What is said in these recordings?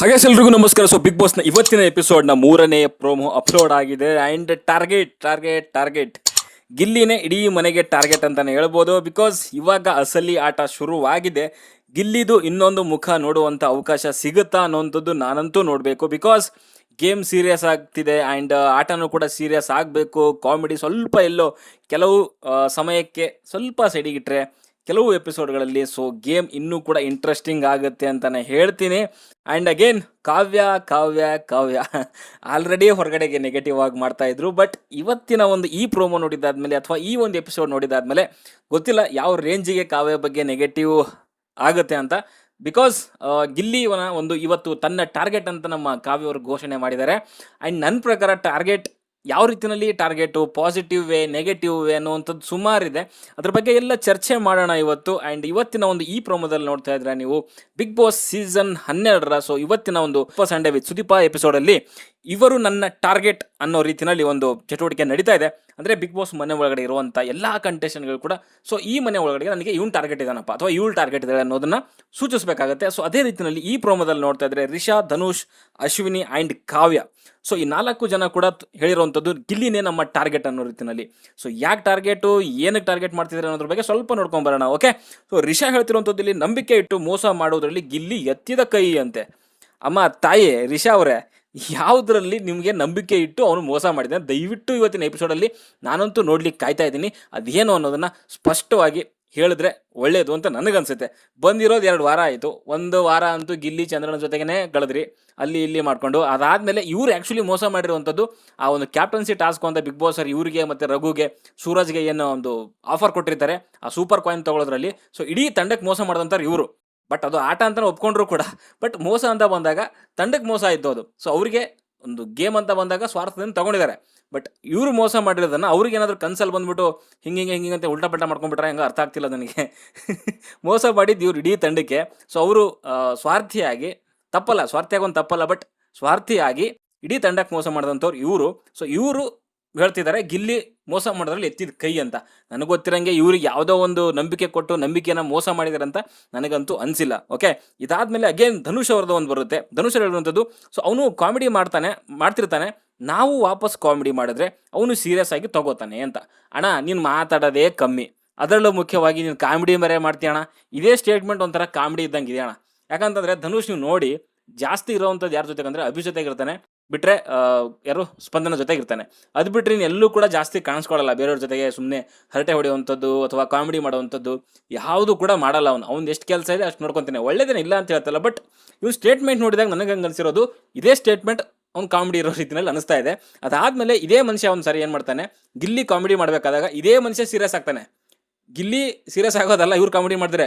ಹಾಗೆ ಎಲ್ರಿಗೂ ನಮಸ್ಕಾರ. ಸೊ ಬಿಗ್ ಬಾಸ್ನ ಇವತ್ತಿನ ಎಪಿಸೋಡ್ನ ಮೂರನೇ ಪ್ರೋಮೋ ಅಪ್ಲೋಡ್ ಆಗಿದೆ. ಆ್ಯಂಡ್ ಟಾರ್ಗೆಟ್ ಟಾರ್ಗೆಟ್ ಟಾರ್ಗೆಟ್ ಗಿಲ್ಲಿನೇ ಇಡೀ ಮನೆಗೆ ಟಾರ್ಗೆಟ್ ಅಂತಾನೆ ಹೇಳ್ಬೋದು. ಬಿಕಾಸ್ ಇವಾಗ ಅಸಲಿ ಆಟ ಶುರುವಾಗಿದೆ. ಗಿಲ್ಲಿದು ಇನ್ನೊಂದು ಮುಖ ನೋಡುವಂಥ ಅವಕಾಶ ಸಿಗುತ್ತಾ ಅನ್ನೋಂಥದ್ದು ನಾನಂತೂ ನೋಡಬೇಕು. ಬಿಕಾಸ್ ಗೇಮ್ ಸೀರಿಯಸ್ ಆಗ್ತಿದೆ ಆ್ಯಂಡ್ ಆಟನೂ ಕೂಡ ಸೀರಿಯಸ್ ಆಗಬೇಕು. ಕಾಮಿಡಿ ಸ್ವಲ್ಪ ಎಲ್ಲೋ ಕೆಲವು ಸಮಯಕ್ಕೆ ಸ್ವಲ್ಪ ಸೈಡಿಗಿಟ್ರೆ ಕೆಲವು ಎಪಿಸೋಡ್ಗಳಲ್ಲಿ ಸೊ ಗೇಮ್ ಇನ್ನೂ ಕೂಡ ಇಂಟ್ರೆಸ್ಟಿಂಗ್ ಆಗುತ್ತೆ ಅಂತಲೇ ಹೇಳ್ತೀನಿ. And again Kavya Kavya Kavya. Already ಹೊರಗಡೆಗೆ negative ಆಗಿ ಮಾಡ್ತಾ ಇದ್ರು ಬಟ್ ಇವತ್ತಿನ ಒಂದು ಈ ಪ್ರೋಮೋ ನೋಡಿದಾದ್ಮೇಲೆ ಅಥವಾ ಈ ಒಂದು ಎಪಿಸೋಡ್ ನೋಡಿದಾದ್ಮೇಲೆ ಗೊತ್ತಿಲ್ಲ ಯಾವ ರೇಂಜಿಗೆ ಕಾವ್ಯ ಬಗ್ಗೆ ನೆಗೆಟಿವ್ ಆಗುತ್ತೆ ಅಂತ. ಬಿಕಾಸ್ ಗಿಲ್ಲಿವನ ಒಂದು ಇವತ್ತು ತನ್ನ ಟಾರ್ಗೆಟ್ ಅಂತ ನಮ್ಮ ಕಾವ್ಯ ಅವರು ಘೋಷಣೆ ಮಾಡಿದ್ದಾರೆ. ಆ್ಯಂಡ್ ನನ್ನ ಪ್ರಕಾರ ಟಾರ್ಗೆಟ್ ಯಾವ ರೀತಿಯಲ್ಲಿ target positive way negative way ಅನ್ನುವಂಥದ್ದು ಸುಮಾರಿದೆ ಅದ್ರ ಬಗ್ಗೆ ಎಲ್ಲ ಚರ್ಚೆ ಮಾಡೋಣ ಇವತ್ತು. ಆ್ಯಂಡ್ ಇವತ್ತಿನ ಒಂದು ಈ ಪ್ರೋಮೋದಲ್ಲಿ ನೋಡ್ತಾ ಇದ್ರೆ ನೀವು ಬಿಗ್ ಬಾಸ್ ಸೀಸನ್ ಹನ್ನೆರಡರ ಸೊ ಇವತ್ತಿನ ಒಂದು ಸಂಡೇ ವಿತ್ ಸುದೀಪ ಎಪಿಸೋಡಲ್ಲಿ ಇವರು ನನ್ನ ಟಾರ್ಗೆಟ್ ಅನ್ನೋ ರೀತಿಯಲ್ಲಿ ಒಂದು ಚಟುವಟಿಕೆ ನಡೀತಾ ಇದೆ. ಅಂದರೆ ಬಿಗ್ ಬಾಸ್ ಮನೆ ಒಳಗಡೆ ಇರುವಂಥ ಎಲ್ಲ ಕಂಟೆಸ್ಟೆಂಟ್ಗಳು ಕೂಡ ಸೊ ಈ ಮನೆ ಒಳಗಡೆ ನನಗೆ ಇವ್ನು ಟಾರ್ಗೆಟ್ ಇದ್ದಾನಪ್ಪ ಅಥವಾ ಇವಳು ಟಾರ್ಗೆಟ್ ಇದ್ದಾಳೆ ಅನ್ನೋದನ್ನು ಸೂಚಿಸಬೇಕಾಗುತ್ತೆ. ಸೊ ಅದೇ ರೀತಿಯಲ್ಲಿ ಈ ಪ್ರೋಮೋದಲ್ಲಿ ನೋಡ್ತಾ ಇದ್ರೆ ರಿಷಾ, ಧನುಷ್, ಅಶ್ವಿನಿ ಆ್ಯಂಡ್ ಕಾವ್ಯ. ಸೊ ಈ ನಾಲ್ಕು ಜನ ಕೂಡ ಹೇಳಿರುವಂಥದ್ದು ಗಿಲ್ಲಿನೇ ನಮ್ಮ ಟಾರ್ಗೆಟ್ ಅನ್ನೋ ರೀತಿಯಲ್ಲಿ. ಸೊ ಯಾಕೆ ಟಾರ್ಗೆಟು ಏನಕ್ಕೆ ಟಾರ್ಗೆಟ್ ಮಾಡ್ತಿದ್ದಾರೆ ಅನ್ನೋದ್ರ ಬಗ್ಗೆ ಸ್ವಲ್ಪ ನೋಡ್ಕೊಂಬರೋಣ ಓಕೆ ಸೊ ರಿಷಾ ಹೇಳ್ತಿರುವಂಥದ್ದು ಇಲ್ಲಿ ನಂಬಿಕೆ ಇಟ್ಟು ಮೋಸ ಮಾಡೋದ್ರಲ್ಲಿ ಗಿಲ್ಲಿ ಎತ್ತಿದ ಕೈ ಅಂತೆ. ಅಮ್ಮ, ತಾಯಿ, ರಿಷಾ ಅವರೇ ಯಾವುದರಲ್ಲಿ ನಿಮಗೆ ನಂಬಿಕೆ ಇಟ್ಟು ಅವನು ಮೋಸ ಮಾಡಿದ್ದಾನೆ. ದಯವಿಟ್ಟು ಇವತ್ತಿನ ಎಪಿಸೋಡಲ್ಲಿ ನಾನಂತೂ ನೋಡ್ಲಿಕ್ಕೆ ಕಾಯ್ತಾ ಇದ್ದೀನಿ. ಅದೇನು ಅನ್ನೋದನ್ನು ಸ್ಪಷ್ಟವಾಗಿ ಹೇಳಿದ್ರೆ ಒಳ್ಳೆಯದು ಅಂತ ನನಗನ್ಸುತ್ತೆ. ಬಂದಿರೋದು ಎರಡು ವಾರ ಆಯಿತು. ಒಂದು ವಾರ ಅಂತೂ ಗಿಲ್ಲಿ ಚಂದ್ರನ ಜೊತೆಗೇ ಕಳೆದ್ರಿ. ಅಲ್ಲಿ ಇಲ್ಲಿ ಮಾಡಿಕೊಂಡು. ಅದಾದಮೇಲೆ ಇವ್ರು ಆ್ಯಕ್ಚುಲಿ ಮೋಸ ಮಾಡಿರುವಂಥದ್ದು ಆ ಒಂದು ಕ್ಯಾಪ್ಟನ್ಸಿ ಟಾಸ್ಕ್ ಅಂತ ಬಿಗ್ ಬಾಸ್ ಸರ್ ಇವರಿಗೆ ಮತ್ತು ರಘುಗೆ, ಸೂರಜ್ಗೆ ಏನೋ ಒಂದು ಆಫರ್ ಕೊಟ್ಟಿರ್ತಾರೆ. ಆ ಸೂಪರ್ ಕಾಯಿನ್ ತೊಗೊಳೋದ್ರಲ್ಲಿ. ಸೊ ಇಡೀ ತಂಡಕ್ಕೆ ಮೋಸ ಮಾಡಿದಂಥವ್ರು ಇವರು. ಬಟ್ ಅದು ಆಟ ಅಂತ ಒಪ್ಕೊಂಡ್ರು ಕೂಡ. ಬಟ್ ಮೋಸ ಅಂತ ಬಂದಾಗ ತಂಡಕ್ಕೆ ಮೋಸ ಆಯಿತು ಅದು. ಸೊ ಅವರಿಗೆ ಒಂದು ಗೇಮ್ ಅಂತ ಬಂದಾಗ ಸ್ವಾರ್ಥದಿಂದ ತಗೊಂಡಿದ್ದಾರೆ. ಬಟ್ ಇವರು ಮೋಸ ಮಾಡಿರೋದನ್ನು ಅವ್ರಿಗೆ ಏನಾದರೂ ಕನ್ಸಲ್ಲಿ ಬಂದ್ಬಿಟ್ಟು ಹಿಂಗೆ ಹಿಂಗೆ ಹಿಂಗೆ ಅಂತ ಉಲ್ಟಾ ಪಲ್ಟಾ ಮಾಡ್ಕೊಂಡ್ಬಿಟ್ರೆ ಹೆಂಗೆ ಅರ್ಥ ಆಗ್ತಿಲ್ಲ ನನಗೆ. ಮೋಸ ಮಾಡಿದ್ದು ಇವ್ರು ಇಡೀ ತಂಡಕ್ಕೆ. ಸೊ ಅವರು ಸ್ವಾರ್ಥಿಯಾಗಿ ತಪ್ಪಲ್ಲ. ಸ್ವಾರ್ಥಿಯಾಗಿ ಒಂದು ತಪ್ಪಲ್ಲ. ಬಟ್ ಸ್ವಾರ್ಥಿಯಾಗಿ ಇಡೀ ತಂಡಕ್ಕೆ ಮೋಸ ಮಾಡಿದಂಥವ್ರು ಇವರು. ಸೊ ಇವರು ಹೇಳ್ತಿದ್ದಾರೆ, ಗಿಲ್ಲಿ ಮೋಸ ಮಾಡೋದ್ರಲ್ಲಿ ಎತ್ತಿದ ಕೈ ಅಂತ. ನನಗೆ ಗೊತ್ತಿರಂಗೆ ಇವ್ರಿಗೆ ಯಾವುದೋ ಒಂದು ನಂಬಿಕೆ ಕೊಟ್ಟು ನಂಬಿಕೆನ ಮೋಸ ಮಾಡಿದ್ದಾರೆ ಅಂತ ನನಗಂತೂ ಅನಿಸಿಲ್ಲ, ಓಕೆ? ಇದಾದಮೇಲೆ ಅಗೇನ್ ಧನುಷ್ ಅವ್ರದ್ದು ಒಂದು ಬರುತ್ತೆ. ಧನುಷ್ ಹೇಳುವಂಥದ್ದು ಸೊ ಅವನು ಕಾಮಿಡಿ ಮಾಡ್ತಾನೆ, ಮಾಡ್ತಿರ್ತಾನೆ, ನಾವು ವಾಪಸ್ ಕಾಮಿಡಿ ಮಾಡಿದ್ರೆ ಅವನು ಸೀರಿಯಸ್ ಆಗಿ ತಗೋತಾನೆ ಅಂತ. ಅಣ್ಣ, ನೀನು ಮಾತಾಡೋದೇ ಕಮ್ಮಿ. ಅದರಲ್ಲೂ ಮುಖ್ಯವಾಗಿ ನೀನು ಕಾಮಿಡಿ ಮರೆ ಮಾಡ್ತೀಯ ಅಣ್ಣ? ಇದೇ ಸ್ಟೇಟ್ಮೆಂಟ್ ಒಂಥರ ಕಾಮಿಡಿ ಇದ್ದಂಗೆ ಇದೆ ಅಣ್ಣ. ಯಾಕಂತಂದ್ರೆ ಧನುಷ್ ನೀವು ನೋಡಿ, ಜಾಸ್ತಿ ಇರೋವಂಥದ್ದು ಯಾರ ಜೊತೆಗೆ ಅಂದರೆ ಅಭಿ ಜೊತೆಗೆ ಬಿಟ್ರೆ ಯಾರು ಸ್ಪಂದನ ಜೊತೆಗಿರ್ತಾನೆ. ಅದು ಬಿಟ್ಟರೆ ಇನ್ನು ಎಲ್ಲೂ ಕೂಡ ಜಾಸ್ತಿ ಕಾಣಿಸ್ಕೊಳ್ಳಲ್ಲ ಬೇರೆಯವ್ರ ಜೊತೆಗೆ ಸುಮ್ಮನೆ ಹರಟೆ ಹೊಡೆಯುವಂಥದ್ದು ಅಥವಾ ಕಾಮಿಡಿ ಮಾಡುವಂಥದ್ದು ಯಾವುದು ಕೂಡ ಮಾಡಲ್ಲ ಅವನು. ಅವ್ನು ಎಷ್ಟು ಕೆಲಸ ಇದೆ ಅಷ್ಟು ನೋಡ್ಕೊತಾನೆ. ಒಳ್ಳೇದೇನೆ ಇಲ್ಲ ಅಂತ ಹೇಳ್ತಲ್ಲ, ಬಟ್ ಇವ್ನು ಸ್ಟೇಟ್ಮೆಂಟ್ ನೋಡಿದಾಗ ನನಗೆ ಹಂಗೆ ಅನಿಸಿರೋದು, ಇದೇ ಸ್ಟೇಟ್ಮೆಂಟ್ ಅವ್ನು ಕಾಮಿಡಿ ಇರೋ ರೀತಿಯಲ್ಲಿ ಅನಿಸ್ತಾ ಇದೆ. ಅದಾದಮೇಲೆ ಇದೇ ಮನುಷ್ಯ ಅವ್ನು ಸರಿ ಏನು ಮಾಡ್ತಾನೆ? ಗಿಲ್ಲಿ ಕಾಮಿಡಿ ಮಾಡಬೇಕಾದಾಗ ಇದೇ ಮನುಷ್ಯ ಸೀರಿಯಸ್ ಆಗ್ತಾನೆ. ಗಿಲ್ಲಿ ಸೀರಿಯಸ್ ಆಗೋದಲ್ಲ, ಇವ್ರು ಕಾಮಿಡಿ ಮಾಡಿದ್ರೆ.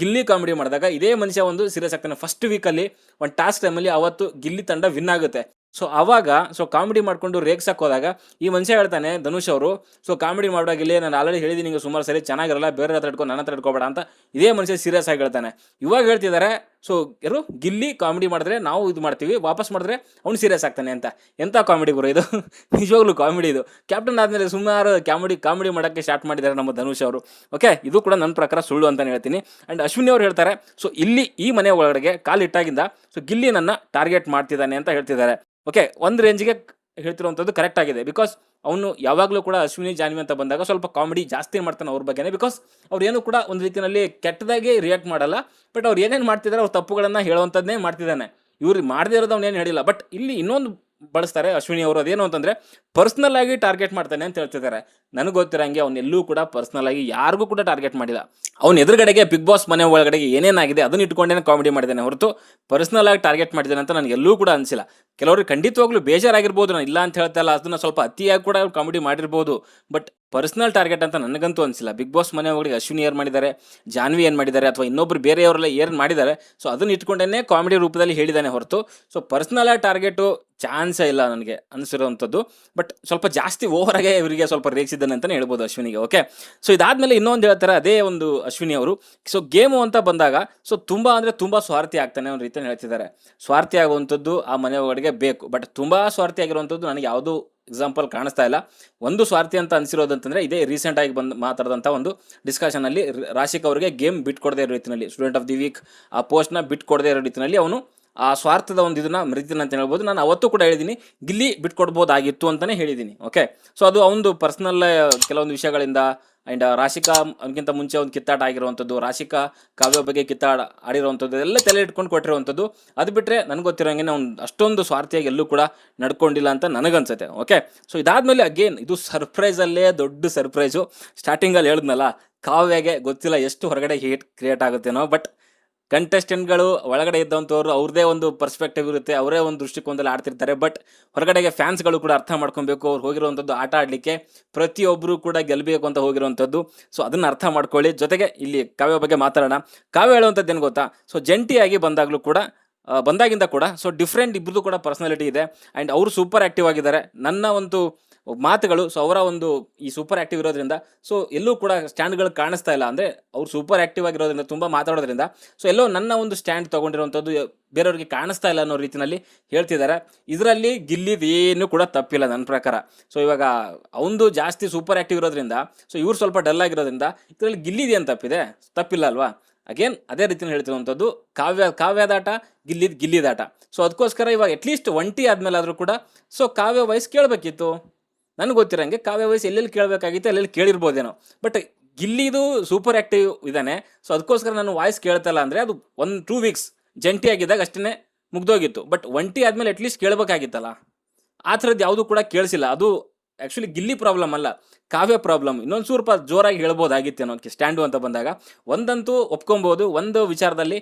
ಗಿಲ್ಲಿ ಕಾಮಿಡಿ ಮಾಡಿದಾಗ ಇದೇ ಮನುಷ್ಯ ಒಂದು ಸೀರಿಯಸ್ ಆಗ್ತಾನೆ. ಫಸ್ಟ್ ವೀಕಲ್ಲಿ ಒಂದು ಟಾಸ್ಕ್ ಟೈಮಲ್ಲಿ ಅವತ್ತು ಗಿಲ್ಲಿ ತಂಡ ವಿನ್ ಆಗುತ್ತೆ. ಸೊ ಅವಾಗ ಸೊ ಕಾಮಿಡಿ ಮಾಡಿಕೊಂಡು ರೇಗ್ಸಕ್ಕೆ ಹೋದಾಗ ಈ ಮನುಷ್ಯ ಹೇಳ್ತಾನೆ, ಧನುಷ್ ಅವರು ಸೊ ಕಾಮಿಡಿ ಮಾಡುವಾಗಲೇ ನಾನು ಆಲ್ರೆಡಿ ಹೇಳಿದ್ದೀನಿ ನಿಮಗೆ ಸುಮಾರು ಸರಿ ಚೆನ್ನಾಗಿರಲ್ಲ ಬೇರೆ ಹತ್ರ ಇಟ್ಕೊಂಡು ನನ್ನ ಹತ್ರ ಇಟ್ಕೋಬೇಡ ಅಂತ ಇದೇ ಮನುಷ್ಯ ಸೀರಿಯಸ್ ಆಗಿ ಹೇಳ್ತಾನೆ. ಇವಾಗ ಹೇಳ್ತಿದ್ದಾರೆ ಸೊ ಯಾರು? ಗಿಲ್ಲಿ ಕಾಮಿಡಿ ಮಾಡಿದ್ರೆ ನಾವು ಇದು ಮಾಡ್ತೀವಿ, ವಾಪಸ್ ಮಾಡಿದ್ರೆ ಅವ್ನು ಸೀರಿಯಸ್ ಆಗ್ತಾನೆ ಅಂತ. ಎಂಥ ಕಾಮಿಡಿ ಬರೋ ಇದು? ನಿಜವಾಗ್ಲೂ ಕಾಮಿಡಿ ಇದು. ಕ್ಯಾಪ್ಟನ್ ಆದಮೇಲೆ ಸುಮಾರು ಕಾಮಿಡಿ ಕಾಮಿಡಿ ಮಾಡೋಕ್ಕೆ ಸ್ಟಾರ್ಟ್ ಮಾಡಿದ್ದಾರೆ ನಮ್ಮ ಧನುಷ್ ಅವರು. ಓಕೆ ಇದು ಕೂಡ ನನ್ನ ಪ್ರಕಾರ ಸುಳ್ಳು ಅಂತಲೇ ಹೇಳ್ತೀನಿ. ಆ್ಯಂಡ್ ಅಶ್ವಿನಿ ಅವರು ಹೇಳ್ತಾರೆ ಸೊ ಇಲ್ಲಿ ಈ ಮನೆ ಒಳಗಡೆ ಕಾಲಿಟ್ಟಾಗಿಂದ ಸೊ ಗಿಲ್ಲಿ ನನ್ನ ಟಾರ್ಗೆಟ್ ಮಾಡ್ತಿದ್ದಾನೆ ಅಂತ ಹೇಳ್ತಿದ್ದಾರೆ. ಓಕೆ ಒಂದು ರೇಂಜಿಗೆ ಹೇಳ್ತಿರುವಂಥದ್ದು ಕರೆಕ್ಟ್ ಆಗಿದೆ. ಬಿಕಾಸ್ ಅವನು ಯಾವಾಗಲೂ ಕೂಡ ಅಶ್ವಿನಿ, ಜಾನ್ವಿ ಅಂತ ಬಂದಾಗ ಸ್ವಲ್ಪ ಕಾಮಿಡಿ ಜಾಸ್ತಿ ಮಾಡ್ತಾನೆ ಅವ್ರ ಬಗ್ಗೆನೇ. ಬಿಕಾಸ್ ಅವ್ರು ಏನು ಕೂಡ ಒಂದು ರೀತಿಯಲ್ಲಿ ಕೆಟ್ಟದಾಗಿ ರಿಯಾಕ್ಟ್ ಮಾಡಲ್ಲ. ಬಟ್ ಅವ್ರು ಏನೇನು ಮಾಡ್ತಿದ್ದಾರೆ ಅವ್ರು ತಪ್ಪುಗಳನ್ನು ಹೇಳುವಂಥದ್ದೇ ಮಾಡ್ತಿದ್ದಾನೆ. ಇವ್ರು ಮಾಡದೇ ಇರೋದು ಅವ್ನೇನು ಹೇಳಿಲ್ಲ. ಬಟ್ ಇಲ್ಲಿ ಇನ್ನೊಂದು ಬಳಸ್ತಾರೆ ಅಶ್ವಿನಿ ಅವರು ಅದೇನು ಅಂತಂದರೆ ಪರ್ಸ್ನಲ್ ಆಗಿ ಟಾರ್ಗೆಟ್ ಮಾಡ್ತಾನೆ ಅಂತ ಹೇಳ್ತಿದ್ದಾರೆ. ನನಗೆ ಗೊತ್ತಿರೋಂಗೆ ಅವನೆಲ್ಲೂ ಕೂಡ ಪರ್ಸ್ನಲ್ ಆಗಿ ಯಾರಿಗೂ ಕೂಡ ಟಾರ್ಗೆಟ್ ಮಾಡಿಲ್ಲ. ಅವ್ನ ಎದುರುಗಡೆಗೆ ಬಿಗ್ ಬಾಸ್ ಮನೆ ಒಳಗಡೆಗೆ ಏನೇನಾಗಿದೆ ಅದನ್ನ ಇಟ್ಕೊಂಡೇನೆ ಕಾಮಿಡಿ ಮಾಡಿದ್ದಾನೆ ಹೊರತು ಪರ್ಸ್ನಲ್ ಆಗಿ ಟಾರ್ಗೆಟ್ ಮಾಡಿದ್ದಾನೆ ಅಂತ ನನಗೆಲ್ಲೂ ಕೂಡ ಅನಿಸಿಲ್ಲ. ಕೆಲವರು ಖಂಡಿತವಾಗ್ಲೂ ಬೇಜಾರಾಗಿರ್ಬೋದು, ನಾನು ಇಲ್ಲ ಅಂತ ಹೇಳ್ತಾ ಇಲ್ಲ, ಅದನ್ನ ಸ್ವಲ್ಪ ಅತಿಯಾಗಿ ಕೂಡ ಕಾಮಿಡಿ ಮಾಡಿರ್ಬೋದು. ಬಟ್ ಪರ್ಸನಲ್ ಟಾರ್ಗೆಟ್ ಅಂತ ನನಗಂತೂ ಅನಿಸಿಲ್ಲ. ಬಿಗ್ ಬಾಸ್ ಮನೆ ಒಳಗಡೆ ಅಶ್ವಿನಿ ಏನು ಮಾಡಿದ್ದಾರೆ, ಜಾನ್ವಿ ಏನು ಮಾಡಿದ್ದಾರೆ, ಅಥವಾ ಇನ್ನೊಬ್ರು ಬೇರೆಯವರೆಲ್ಲ ಏನು ಮಾಡಿದ್ದಾರೆ ಸೊ ಅದನ್ನ ಇಟ್ಕೊಂಡೇ ಕಾಮಿಡಿ ರೂಪದಲ್ಲಿ ಹೇಳಿದ್ದಾನೆ ಹೊರತು. ಸೊ ಪರ್ಸ್ನಲ್ ಟಾರ್ಗೆಟು ಚಾನ್ಸೇ ಇಲ್ಲ ನನಗೆ ಅನಿಸಿರುವಂಥದ್ದು ಬಟ್ ಸ್ವಲ್ಪ ಜಾಸ್ತಿ ಓವರಾಗೆ ಇವರಿಗೆ ಸ್ವಲ್ಪ ರೇಗಿಸಿದ್ದಾನೆ ಅಂತಲೇ ಹೇಳ್ಬೋದು ಅಶ್ವಿನಿಗೆ ಓಕೆ ಸೊ ಇದಾದಮೇಲೆ ಇನ್ನೊಂದು ಹೇಳ್ತಾರೆ, ಅದೇ ಒಂದು ಅಶ್ವಿನಿ ಅವರು. ಸೊ ಗೇಮು ಅಂತ ಬಂದಾಗ ಸೊ ತುಂಬ ಅಂದರೆ ತುಂಬ ಸ್ವಾರ್ಥಿ ಆಗ್ತಾನೆ ಒಂದು ರೀತಿಯಲ್ಲಿ ಹೇಳ್ತಿದ್ದಾರೆ. ಸ್ವಾರ್ಥಿ ಆಗುವಂಥದ್ದು ಆ ಮನೆ ಒಳಗಡೆ ಬೇಕು. ಬಟ್ ತುಂಬ ಸ್ವಾರ್ಥಿ ಆಗಿರುವಂಥದ್ದು ನನಗೆ ಯಾವುದೂ ಎಕ್ಸಾಂಪಲ್ ಕಾಣಿಸ್ತಾ ಇಲ್ಲ. ಒಂದು ಸ್ವಾರ್ಥಿ ಅಂತ ಅನಿಸಿರೋದು ಅಂತಂದರೆ ಇದೇ ರೀಸೆಂಟಾಗಿ ಬಂದು ಮಾತಾಡಿದಂಥ ಒಂದು ಡಿಸ್ಕಷನಲ್ಲಿ ರಾಶಿಕ್ ಅವರಿಗೆ ಗೇಮ್ ಬಿಟ್ಕೊಡದೇ ಇರೋ ರೀತಿಯಲ್ಲಿ ಸ್ಟೂಡೆಂಟ್ ಆಫ್ ದಿ ವೀಕ್ ಆ ಪೋಸ್ಟ್ನ ಬಿಟ್ಕೊಡದೇ ಇರೋ ರೀತಿಯಲ್ಲಿ ಅವನು ಆ ಸ್ವಾರ್ಥದ ಒಂದು ಇದನ್ನ ಮರಿತೀನಿ ಅಂತ ಹೇಳ್ಬೋದು. ನಾನು ಅವತ್ತು ಕೂಡ ಹೇಳಿದ್ದೀನಿ ಗಿಲ್ಲಿ ಬಿಟ್ಕೊಡ್ಬೋದಾಗಿತ್ತು ಅಂತಲೇ ಹೇಳಿದ್ದೀನಿ ಓಕೆ ಸೊ ಅದು ಅವನದು ಪರ್ಸ್ನಲ್ ಕೆಲವೊಂದು ವಿಷಯಗಳಿಂದ ಆ್ಯಂಡ್ ರಾಶಿಕಾ ಅವನಿಗಿಂತ ಮುಂಚೆ ಒಂದು ಕಿತ್ತಾಟ ಆಗಿರುವಂಥದ್ದು, ರಾಶಿಕಾ ಕಾವ್ಯ ಬಗ್ಗೆ ಕಿತ್ತಾಡ, ಆಡಿರುವಂಥದ್ದು, ಎಲ್ಲ ತಲೆ ಇಟ್ಕೊಂಡು ಕೊಟ್ಟಿರುವಂಥದ್ದು, ಅದು ಬಿಟ್ಟರೆ ನನಗೆ ಗೊತ್ತಿರೋಂಗೆ ಅವ್ನು ಅಷ್ಟೊಂದು ಸ್ವಾರ್ಥಿಯಾಗಿ ಎಲ್ಲೂ ಕೂಡ ನಡ್ಕೊಂಡಿಲ್ಲ ಅಂತ ನನಗನ್ಸುತ್ತೆ ಓಕೆ ಸೊ ಇದಾದಮೇಲೆ ಅಗೇನ್ ಇದು ಸರ್ಪ್ರೈಸಲ್ಲೇ ದೊಡ್ಡ ಸರ್ಪ್ರೈಸು ಸ್ಟಾರ್ಟಿಂಗಲ್ಲಿ ಹೇಳಿದ್ನಲ್ಲ, ಕಾವ್ಯಗೆ ಗೊತ್ತಿಲ್ಲ ಎಷ್ಟು ಹೊರಗಡೆ ಹೀಟ್ ಕ್ರಿಯೇಟ್ ಆಗುತ್ತೇನೋ ಬಟ್ ಕಂಟೆಸ್ಟೆಂಟ್ಗಳು ಒಳಗಡೆ ಇದ್ದಂಥವ್ರು ಅವ್ರದೇ ಒಂದು ಪರ್ಸ್ಪೆಕ್ಟಿವ್ ಇರುತ್ತೆ, ಅವರೇ ಒಂದು ದೃಷ್ಟಿಕೋನದಲ್ಲಿ ಆಡ್ತಿರ್ತಾರೆ. ಬಟ್ ಹೊರಗಡೆಗೆ ಫ್ಯಾನ್ಸ್ಗಳು ಕೂಡ ಅರ್ಥ ಮಾಡ್ಕೊಬೇಕು, ಅವ್ರು ಹೋಗಿರುವಂಥದ್ದು ಆಟ ಆಡಲಿಕ್ಕೆ ಪ್ರತಿಯೊಬ್ಬರು ಕೂಡ ಗೆಲ್ಲಬೇಕು ಅಂತ ಹೋಗಿರುವಂಥದ್ದು ಸೊ ಅದನ್ನು ಅರ್ಥ ಮಾಡ್ಕೊಳ್ಳಿ. ಜೊತೆಗೆ ಇಲ್ಲಿ ಕಾವ್ಯ ಬಗ್ಗೆ ಮಾತಾಡೋಣ. ಕಾವ್ಯ ಹೇಳುವಂಥದ್ದು ಏನು ಗೊತ್ತಾ? ಸೊ ಜಂಟಿಯಾಗಿ ಬಂದಾಗಲೂ ಕೂಡ ಬಂದಾಗಿಂದ ಕೂಡ ಸೊ ಡಿಫ್ರೆಂಟ್ ಇಬ್ಬರದು ಕೂಡ ಪರ್ಸನಾಲಿಟಿ ಇದೆ. ಆ್ಯಂಡ್ ಅವರು ಸೂಪರ್ ಆ್ಯಕ್ಟಿವ್ ಆಗಿದ್ದಾರೆ. ನನ್ನ ಒಂದು ಮಾತುಗಳು ಸೊ ಅವರ ಒಂದು ಈ ಸೂಪರ್ ಆ್ಯಕ್ಟಿವ್ ಇರೋದ್ರಿಂದ ಸೊ ಎಲ್ಲೂ ಕೂಡ ಸ್ಟ್ಯಾಂಡ್ಗಳು ಕಾಣಿಸ್ತಾ ಇಲ್ಲ. ಅಂದರೆ ಅವ್ರು ಸೂಪರ್ ಆ್ಯಕ್ಟಿವ್ ಆಗಿರೋದ್ರಿಂದ, ತುಂಬ ಮಾತಾಡೋದ್ರಿಂದ ಸೊ ಎಲ್ಲೋ ನನ್ನ ಒಂದು ಸ್ಟ್ಯಾಂಡ್ ತೊಗೊಂಡಿರುವಂಥದ್ದು ಬೇರೆಯವ್ರಿಗೆ ಕಾಣಿಸ್ತಾ ಇಲ್ಲ ಅನ್ನೋ ರೀತಿಯಲ್ಲಿ ಹೇಳ್ತಿದ್ದಾರೆ. ಇದರಲ್ಲಿ ಗಿಲ್ಲಿದ್ ಏನು ಕೂಡ ತಪ್ಪಿಲ್ಲ ನನ್ನ ಪ್ರಕಾರ. ಸೊ ಇವಾಗ ಅವನದು ಜಾಸ್ತಿ ಸೂಪರ್ ಆ್ಯಕ್ಟಿವ್ ಇರೋದ್ರಿಂದ ಸೊ ಇವ್ರು ಸ್ವಲ್ಪ ಡಲ್ ಆಗಿರೋದ್ರಿಂದ, ಇದರಲ್ಲಿ ಗಿಲ್ಲಿದೆ ತಪ್ಪಿದೆ? ತಪ್ಪಿಲ್ಲ ಅಲ್ವಾ? ಅಗೇನ್ ಅದೇ ರೀತಿಯಲ್ಲಿ ಹೇಳ್ತಿರುವಂಥದ್ದು, ಕಾವ್ಯ, ಕಾವ್ಯದಾಟ ಗಿಲ್ಲಿದ್ ಗಿಲ್ಲಿದಾಟ. ಸೊ ಅದಕ್ಕೋಸ್ಕರ ಇವಾಗ ಅಟ್ಲೀಸ್ಟ್ ಒಂಟಿ ಆದ್ಮೇಲೆ ಆದರೂ ಕೂಡ ಸೊ ಕಾವ್ಯ ವಯಸ್ಸು ಕೇಳಬೇಕಿತ್ತು. ನನಗೆ ಗೊತ್ತಿರೋಂಗೆ ಕಾವ್ಯ ವಯಸ್ಸು ಎಲ್ಲೆಲ್ಲಿ ಕೇಳಬೇಕಾಗಿತ್ತು ಅಲ್ಲೆಲ್ಲಿ ಕೇಳಿರ್ಬೋದೇನೋ. ಬಟ್ ಗಿಲ್ಲಿದು ಸೂಪರ್ ಆ್ಯಕ್ಟಿವ್ ಇದ್ದಾನೆ ಸೊ ಅದಕ್ಕೋಸ್ಕರ ನಾನು ವಾಯ್ಸ್ ಕೇಳ್ತಲ್ಲ ಅಂದರೆ ಅದು ಒಂದು ಟೂ ವೀಕ್ಸ್ ಜಂಟಿ ಆಗಿದ್ದಾಗ ಅಷ್ಟೇ ಮುಗ್ದೋಗಿತ್ತು. ಬಟ್ ಒಂಟಿ ಆದಮೇಲೆ ಅಟ್ಲೀಸ್ಟ್ ಕೇಳಬೇಕಾಗಿತ್ತಲ್ಲ. ಆ ಥರದ್ದು ಯಾವುದೂ ಕೂಡ ಕೇಳಿಸಿಲ್ಲ. ಅದು ಆ್ಯಕ್ಚುಲಿ ಗಿಲ್ಲಿ ಪ್ರಾಬ್ಲಮ್ ಅಲ್ಲ, ಕಾವ್ಯ ಪ್ರಾಬ್ಲಮ್ ಇನ್ನೊಂದು ಸ್ವಲ್ಪ ಜೋರಾಗಿ ಹೇಳ್ಬೋದಾಗಿತ್ತೇನೋ ಸ್ಟ್ಯಾಂಡು ಅಂತ ಬಂದಾಗ. ಒಂದಂತೂ ಒಪ್ಕೊಬೋದು, ಒಂದು ವಿಚಾರದಲ್ಲಿ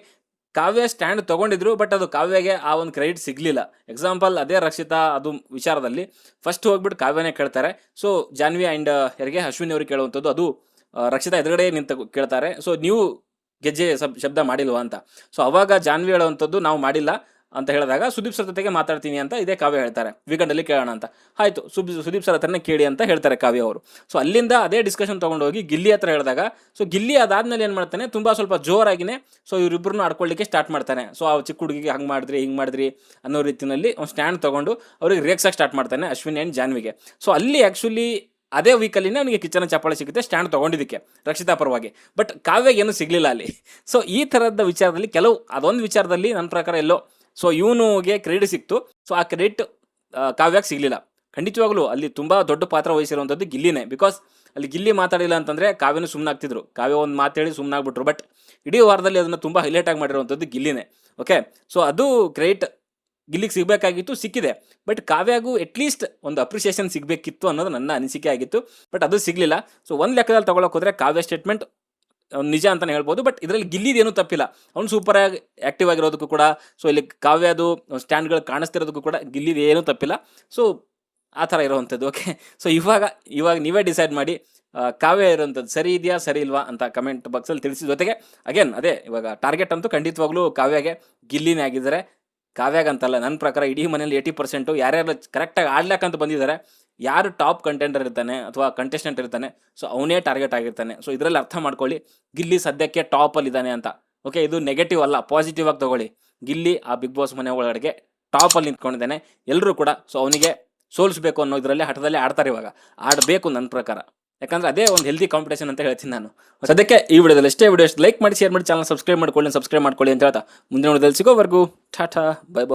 ಕಾವ್ಯ ಸ್ಟ್ಯಾಂಡ್ ತೊಗೊಂಡಿದ್ರು ಬಟ್ ಅದು ಕಾವ್ಯಗೆ ಆ ಒಂದು ಕ್ರೆಡಿಟ್ ಸಿಗಲಿಲ್ಲ. ಎಕ್ಸಾಂಪಲ್ ಅದೇ ರಕ್ಷಿತಾ, ಅದು ವಿಚಾರದಲ್ಲಿ ಫಸ್ಟ್ ಹೋಗ್ಬಿಟ್ಟು ಕಾವ್ಯನೇ ಕೇಳ್ತಾರೆ. ಸೊ ಜಾನ್ವಿ ಆ್ಯಂಡ್ ಹೆರಿಗೆ ಅಶ್ವಿನಿ ಅವ್ರಿಗೆ ಕೇಳುವಂಥದ್ದು, ಅದು ರಕ್ಷಿತಾ ಎದುರುಗಡೆ ನಿಂತ ಕೇಳ್ತಾರೆ. ಸೊ ನೀವು ಗೆಜ್ಜೆ ಶಬ್ದ ಮಾಡಿಲ್ವಾ ಅಂತ. ಸೊ ಅವಾಗ ಜಾನ್ವಿ ಹೇಳುವಂಥದ್ದು ನಾವು ಮಾಡಿಲ್ಲ. ಅಂತ ಹೇಳಿದಾಗ ಸುದೀಪ್ ಸರ್ ಜೊತೆಗೆ ಮಾತಾಡ್ತೀನಿ ಅಂತ ಇದೇ ಕಾವ್ಯ ಹೇಳ್ತಾರೆ. ವೀಕೆಂಡಲ್ಲಿ ಕೇಳೋಣ ಅಂತ. ಆಯಿತು, ಸುಬ್ ಸುದೀಪ್ ಸರ್ ಹತ್ರನೇ ಕೇಳಿ ಅಂತ ಹೇಳ್ತಾರೆ ಕಾವ್ಯ ಅವರು. ಸೊ ಅಲ್ಲಿಂದ ಅದೇ ಡಿಸ್ಕಷನ್ ತೊಗೊಂಡೋಗಿ ಗಿಲ್ಲಿ ಹತ್ರ ಹೇಳಿದಾಗ ಸೊ ಗಿಲ್ಲಿ ಅದಾದ್ಮೇಲೆ ಏನು ಮಾಡ್ತಾನೆ, ತುಂಬ ಸ್ವಲ್ಪ ಜೋರಾಗಿನೇ ಸೊ ಇವರಿಬ್ಬರನ್ನು ಆಡ್ಕೊಳ್ಳಿಕ್ಕೆ ಸ್ಟಾರ್ಟ್ ಮಾಡ್ತಾನೆ. ಸೊ ಆ ಚಿಕ್ಕ ಹುಡುಗಿಗೆ ಹಂಗೆ ಮಾಡಿದ್ರಿ, ಹಿಂಗೆ ಮಾಡಿದ್ರಿ ಅನ್ನೋ ರೀತಿಯಲ್ಲಿ ಒಂದು ಸ್ಟ್ಯಾಂಡ್ ತೊಗೊಂಡು ಅವ್ರಿಗೆ ರೇಗ್ಸಕ್ಕೆ ಸ್ಟಾರ್ಟ್ ಮಾಡ್ತಾನೆ ಅಶ್ವಿನಿ ಆ್ಯಂಡ್ ಜಾನ್ವಿಗೆ. ಸೊ ಅಲ್ಲಿ ಆ್ಯಕ್ಚುಲಿ ಅದೇ ವೀಕಲ್ಲಿನೇ ಅವನಿಗೆ ಕಿಚನ್ ಚಪ್ಪಾಳೆ ಸಿಗುತ್ತೆ ಸ್ಟ್ಯಾಂಡ್ ತೊಗೊಂಡಿದ್ದಕ್ಕೆ, ರಕ್ಷಿತಾ ಪರವಾಗಿ. ಬಟ್ ಕಾವ್ಯಗೆ ಏನೂ ಸಿಗಲಿಲ್ಲ ಅಲ್ಲಿ. ಸೊ ಈ ಥರದ ವಿಚಾರದಲ್ಲಿ ಕೆಲವು, ಅದೊಂದು ವಿಚಾರದಲ್ಲಿ ನನ್ನ ಪ್ರಕಾರ ಎಲ್ಲೋ ಸೊ ಇವನಿಗೆ ಕ್ರೆಡಿಟ್ ಸಿಕ್ತು. ಸೊ ಆ ಕ್ರೆಡಿಟ್ ಕಾವ್ಯಕ್ಕೆ ಸಿಗಲಿಲ್ಲ. ಖಂಡಿತವಾಗ್ಲೂ ಅಲ್ಲಿ ತುಂಬ ದೊಡ್ಡ ಪಾತ್ರ ವಹಿಸಿರುವಂಥದ್ದು ಗಿಲ್ಲಿನೇ. ಬಿಕಾಸ್ ಅಲ್ಲಿ ಗಿಲ್ಲಿ ಮಾತಾಡಿಲ್ಲ ಅಂತಂದರೆ ಕಾವ್ಯನೂ ಸುಮ್ಮನಾಗ್ತಿದ್ರು ಕಾವ್ಯ ಒಂದು ಮಾತೇಳಿ ಸುಮ್ಮನಾಗ್ಬಿಟ್ರು ಬಟ್ ಇಡೀ ವಾರದಲ್ಲಿ ಅದನ್ನು ತುಂಬ ಹೈಲೈಟ್ ಆಗಿ ಮಾಡಿರುವಂಥದ್ದು ಗಿಲ್ಲಿನೇ. ಓಕೆ ಸೊ ಅದು ಕ್ರೆಡಿಟ್ ಗಿಲ್ಲಿಗೆ ಸಿಗಬೇಕಾಗಿತ್ತು, ಸಿಕ್ಕಿದೆ. ಬಟ್ ಕಾವ್ಯಾಗೂ ಅಟ್ಲೀಸ್ಟ್ ಒಂದು ಅಪ್ರಿಷಿಯೇಷನ್ ಸಿಗಬೇಕಿತ್ತು ಅನ್ನೋದು ನನ್ನ ಅನಿಸಿಕೆ ಆಗಿತ್ತು. ಬಟ್ ಅದು ಸಿಗಲಿಲ್ಲ. ಸೊ ಒಂದು ಲೆಕ್ಕದಲ್ಲಿ ತೊಗೊಳಕ್ಕೆ ಹೋದರೆ ಕಾವ್ಯ ಸ್ಟೇಟ್ಮೆಂಟ್ ನಿಜ ಅಂತಲೇ ಹೇಳ್ಬೋದು ಬಟ್ ಇದರಲ್ಲಿ ಗಿಲ್ಲಿದೇನು ತಪ್ಪಿಲ್ಲ. ಅವ್ನು ಆಗಿ ಆ್ಯಕ್ಟಿವ್ ಆಗಿರೋದಕ್ಕೂ ಕೂಡ ಸೊ ಇಲ್ಲಿ ಕಾವ್ಯದು ಸ್ಟ್ಯಾಂಡ್ಗಳು ಕಾಣಿಸ್ತಿರೋದಕ್ಕೂ ಕೂಡ ಗಿಲ್ಲಿದು ಏನೂ ತಪ್ಪಿಲ್ಲ. ಸೊ ಆ ಥರ ಇರುವಂಥದ್ದು ಓಕೆ ಸೊ ಇವಾಗ ಇವಾಗ ನೀವೇ ಡಿಸೈಡ್ ಮಾಡಿ ಕಾವ್ಯ ಇರೋವಂಥದ್ದು ಸರಿ ಇದೆಯಾ, ಸರಿ ಇಲ್ವಾ ಅಂತ ಕಮೆಂಟ್ ಬಾಕ್ಸಲ್ಲಿ ತಿಳಿಸಿದ ಜೊತೆಗೆ ಅಗೇನ್ ಅದೇ, ಇವಾಗ ಟಾರ್ಗೆಟ್ ಅಂತೂ ಖಂಡಿತವಾಗ್ಲೂ ಕಾವ್ಯಗೆ ಗಿಲ್ಲಿನೇ ಆಗಿದ್ದಾರೆ. ಕಾವ್ಯಾಗಂತಲ್ಲ ನನ್ನ ಪ್ರಕಾರ ಇಡೀ ಮನೇಲಿ ಏಯ್ಟಿ ಪರ್ಸೆಂಟು ಯಾರ್ಯಾರು ಕರೆಕ್ಟಾಗಿ ಆಡ್ಲಾಕಂತ ಬಂದಿದ್ದಾರೆ ಯಾರು ಟಾಪ್ ಕಂಟೆಂಡರ್ ಇರ್ತಾನೆ ಅಥವಾ ಕಂಟೆಸ್ಟೆಂಟ್ ಇರ್ತಾನೆ ಸೊ ಅವನೇ ಟಾರ್ಗೆಟ್ ಆಗಿರ್ತಾನೆ. ಸೊ ಇದರಲ್ಲಿ ಅರ್ಥ ಮಾಡ್ಕೊಳ್ಳಿ, ಗಿಲ್ಲಿ ಸದ್ಯಕ್ಕೆ ಟಾಪಲ್ಲಿ ಇದ್ದಾನೆ ಅಂತ. ಓಕೆ ಇದು ನೆಗೆಟಿವ್ ಅಲ್ಲ ಪಾಸಿಟಿವ್ ಆಗಿ ತಗೊಳ್ಳಿ. ಗಿಲ್ಲಿ ಆ ಬಿಗ್ ಬಾಸ್ ಮನೆ ಒಳಗಡೆಗೆ ಟಾಪಲ್ಲಿ ನಿಂತ್ಕೊಂಡಿದ್ದಾನೆ. ಎಲ್ಲರೂ ಕೂಡ ಸೊ ಅವನಿಗೆ ಸೋಲಿಸಬೇಕು ಅನ್ನೋ ಇದರಲ್ಲಿ ಹಠದಲ್ಲಿ ಆಡ್ತಾರೆ ಇವಾಗ. ಆಡಬೇಕು ನನ್ನ ಪ್ರಕಾರ. ಯಾಕಂದ್ರೆ ಅದೇ ಒಂದು ಹೆಲ್ದಿ ಕಾಂಪಿಟೇಷನ್ ಅಂತ ಹೇಳ್ತೀನಿ ನಾನು. ಸದ್ಯಕ್ಕೆ ಈ ವಿಡಿಯೋದಲ್ಲಿ ಎಷ್ಟೇ ವಿಡಿಯೋ ಲೈಕ್ ಮಾಡಿ ಶೇರ್ ಮಾಡಿ ಚಾನಲ್ ಸಬ್ಸ್ಕ್ರೈಬ್ ಮಾಡ್ಕೊಳ್ಳಿ ಸಬ್ಸ್ಕ್ರೈಬ್ ಮಾಡ್ಕೊಳ್ಳಿ ಅಂತ ಹೇಳ್ತಾ. ಮುಂದಿನ ವಿಡಿಯೋದಲ್ಲಿ ಸಿಗೋವರೆಗೂ, ಟಾಟಾ ಬೈ ಬೈ